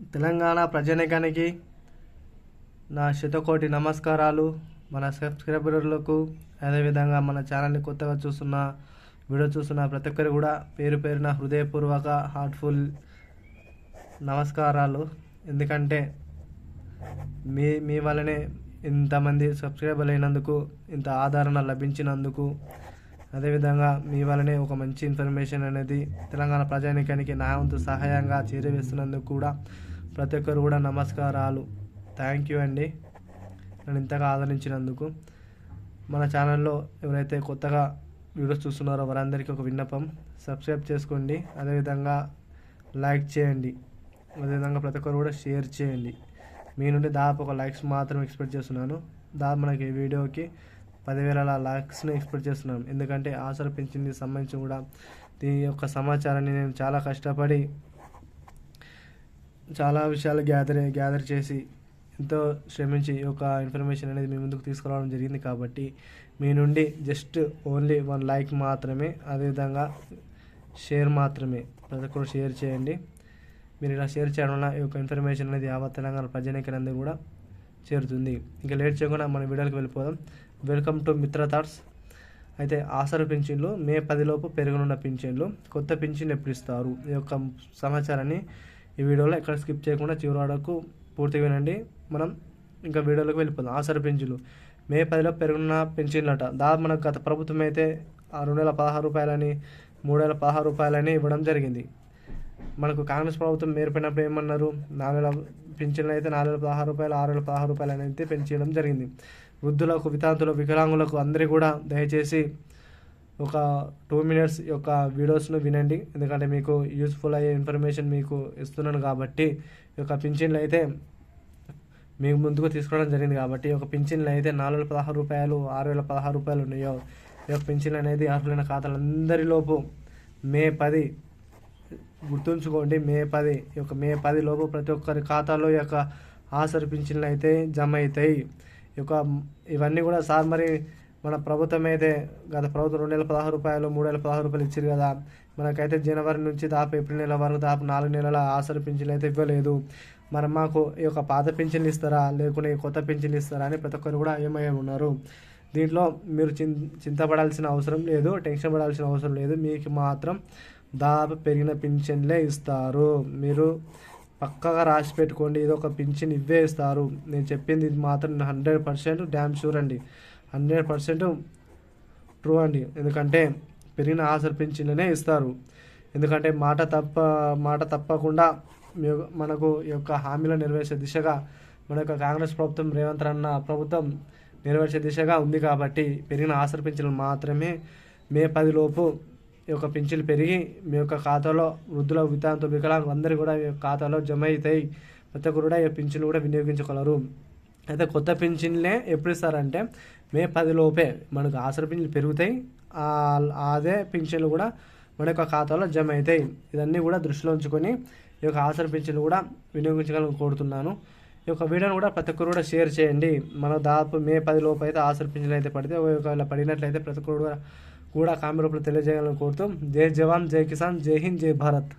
తెలంగాణ ప్రజానికానికి నా శతకోటి నమస్కారాలు. మన సబ్స్క్రైబర్లకు అదేవిధంగా మన ఛానల్ని కొత్తగా చూస్తున్న వీడియో చూస్తున్న ప్రతి ఒక్కరు కూడా పేరు పేరున హృదయపూర్వక హార్ట్ఫుల్ నమస్కారాలు. ఎందుకంటే మీ మీ వల్లనే ఇంతమంది సబ్స్క్రైబర్లు అయినందుకు ఇంత ఆదరణ లభించినందుకు అదేవిధంగా మీ వలనే ఒక మంచి ఇన్ఫర్మేషన్ అనేది తెలంగాణ ప్రజానికానికి నా వంతు సహాయంగా చేరవేస్తున్నందుకు కూడా ప్రతి ఒక్కరు కూడా నమస్కారాలు. థ్యాంక్ యూ అండి. నన్ను ఇంతగా ఆదరించినందుకు. మన ఛానల్లో ఎవరైతే కొత్తగా వీడియోస్ చూస్తున్నారో వారందరికీ ఒక విన్నపం. సబ్స్క్రైబ్ చేసుకోండి. అదేవిధంగా లైక్ చేయండి. అదేవిధంగా ప్రతి ఒక్కరు కూడా షేర్ చేయండి. మీ నుండి దాదాపు ఒక లైక్స్ మాత్రం ఎక్స్పెక్ట్ చేస్తున్నాను. దాదాపు మనకి ఈ వీడియోకి పదివేల లైక్స్ని ఎక్స్పెక్ట్ చేస్తున్నాను ఎందుకంటే ఆసర పెంచింది సంబంధించి కూడా దీని యొక్క సమాచారాన్ని నేను చాలా కష్టపడి చాలా విషయాలు గ్యాదర్ గ్యాదర్ చేసి ఎంతో శ్రమించి ఈ యొక్క ఇన్ఫర్మేషన్ అనేది మీ ముందుకు తీసుకురావడం జరిగింది కాబట్టి మీ నుండి జస్ట్ ఓన్లీ వన్ లైక్ మాత్రమే అదేవిధంగా షేర్ మాత్రమే. ప్రతి ఒక్కరు షేర్ చేయండి. మీరు ఇలా షేర్ చేయడం వల్ల ఈ యొక్క ఇన్ఫర్మేషన్ అనేది యావత్ తెలంగాణ ప్రజానికనందరూ కూడా చేరుతుంది. ఇంకా లేట్ చేయకుండా మన వీడియోకి వెళ్ళిపోదాం. Welcome to Mitra thoughts. అయితే ఆసర పింఛన్లు మే పదిలోపు పెరగనున్న పింఛన్లు కొత్త పింఛన్లు ఎప్పుడు ఇస్తారు? ఈ యొక్క సమాచారాన్ని ఈ వీడియోలో ఎక్కడ స్కిప్ చేయకుండా చివరి వరకు పూర్తిగా వినండి. మనం ఇంకా వీడియోలోకి వెళ్ళిపోదాం. ఆసర పింఛన్లు మే పదిలో పెరుగున్న పెన్షన్లట దాదాపు మనకు గత ప్రభుత్వం అయితే ఆ రెండు వేల పదహారు రూపాయలని మూడు వేల పదహారు రూపాయలని ఇవ్వడం జరిగింది. మనకు కాంగ్రెస్ ప్రభుత్వం ఏర్పడినప్పుడు ఏమన్నారు? నాలుగు వేల పింఛన్లు అయితే నాలుగు వేల పదహారు రూపాయలు ఆరు వేల పదహారు రూపాయలు అని అయితే పెంచడం జరిగింది. వృద్ధులకు వితాంతులకు వికలాంగులకు అందరి కూడా దయచేసి ఒక టూ మినిట్స్ యొక్క వీడియోస్ను వినండి. ఎందుకంటే మీకు యూస్ఫుల్ అయ్యే ఇన్ఫర్మేషన్ మీకు ఇస్తున్నాను కాబట్టి ఈ యొక్క పింఛన్లు అయితే మీకు ముందుకు తీసుకోవడం జరిగింది కాబట్టి ఒక పింఛన్లు అయితే నాలుగు వేల పదహారు రూపాయలు ఆరు వేల పదహారు రూపాయలు ఉన్నాయో ఈ యొక్క పింఛన్లు అనేది అర్హులైన ఖాతాలందరిలోపు మే పది గుర్తుంచుకోండి. మే పది ఈ యొక్క మే పది లోపు ప్రతి ఒక్కరి ఖాతాలో ఈ యొక్క ఆసరి పింఛన్లు అయితే జమ అవుతాయి. యొక్క ఇవన్నీ కూడా సార్ మరి మన ప్రభుత్వం అయితే గత ప్రభుత్వం రెండు వేల పదహారు రూపాయలు మూడు వేల పదహారు రూపాయలు ఇచ్చారు కదా. మనకైతే జనవరి నుంచి దాపు ఏప్రిల్ నెల వరకు దాపు నాలుగు నెలల ఆసరి పింఛన్లు అయితే ఇవ్వలేదు. మరి మాకు ఈ యొక్క పాత పింఛన్లు ఇస్తారా? లేకుంటే కొత్త పింఛన్లు ఇస్తారా అని ప్రతి ఒక్కరు కూడా ఏమయ్యే ఉన్నారు. దీంట్లో మీరు చిం చింతపడాల్సిన అవసరం లేదు టెన్షన్ పడాల్సిన అవసరం లేదు. మీకు మాత్రం దాదాపు పెరిగిన పింఛన్లే ఇస్తారు. మీరు పక్కగా రాసి పెట్టుకోండి. ఇది ఒక పింఛన్ ఇవ్వే ఇస్తారు. నేను చెప్పింది ఇది మాత్రం హండ్రెడ్ పర్సెంట్ డ్యామ్ షూర్ అండి. హండ్రెడ్ పర్సెంట్ ట్రూ అండి. ఎందుకంటే పెరిగిన ఆసర పింఛన్లనే ఇస్తారు. ఎందుకంటే మాట తప్ప మాట తప్పకుండా మనకు ఈ యొక్క హామీలు నెరవేర్చే దిశగా మన యొక్క కాంగ్రెస్ ప్రభుత్వం రేవంత్ అన్న ప్రభుత్వం నెరవేర్చే దిశగా ఉంది కాబట్టి పెరిగిన ఆసర పింఛన్లు మాత్రమే మే పదిలోపు ఈ యొక్క పింఛన్లు పెరిగి మీ యొక్క ఖాతాలో వృద్ధుల వితాంత వికలాంగులు అందరూ కూడా మీ ఖాతాలో జమ అవుతాయి. ప్రతి ఒక్కరు కూడా ఈ పింఛన్లు కూడా వినియోగించగలరు. అయితే కొత్త పింఛన్లే ఎప్పుడు ఇస్తారంటే మే పది లోపే మనకు ఆసర పింఛన్లు పెరుగుతాయి. అదే పింఛన్లు కూడా మన యొక్క ఖాతాలో జమ అవుతాయి. ఇవన్నీ కూడా దృష్టిలో ఉంచుకొని ఈ యొక్క ఆసర పింఛన్లు కూడా వినియోగించగలను కోరుతున్నాను. ఈ యొక్క వీడియోని కూడా ప్రతి ఒక్కరు కూడా షేర్ చేయండి. మన దాదాపు మే పది లోపు అయితే ఆసర పింఛన్లు అయితే పడితే ఒకవేళ పడినట్లయితే ప్రతి ఒక్కరు కూడా కూడా కామెంట్ రూపంలో తెలియజేయాలని కోరుతూ జై జవాన్ జై కిసాన్ జై హింద్ జై భారత్.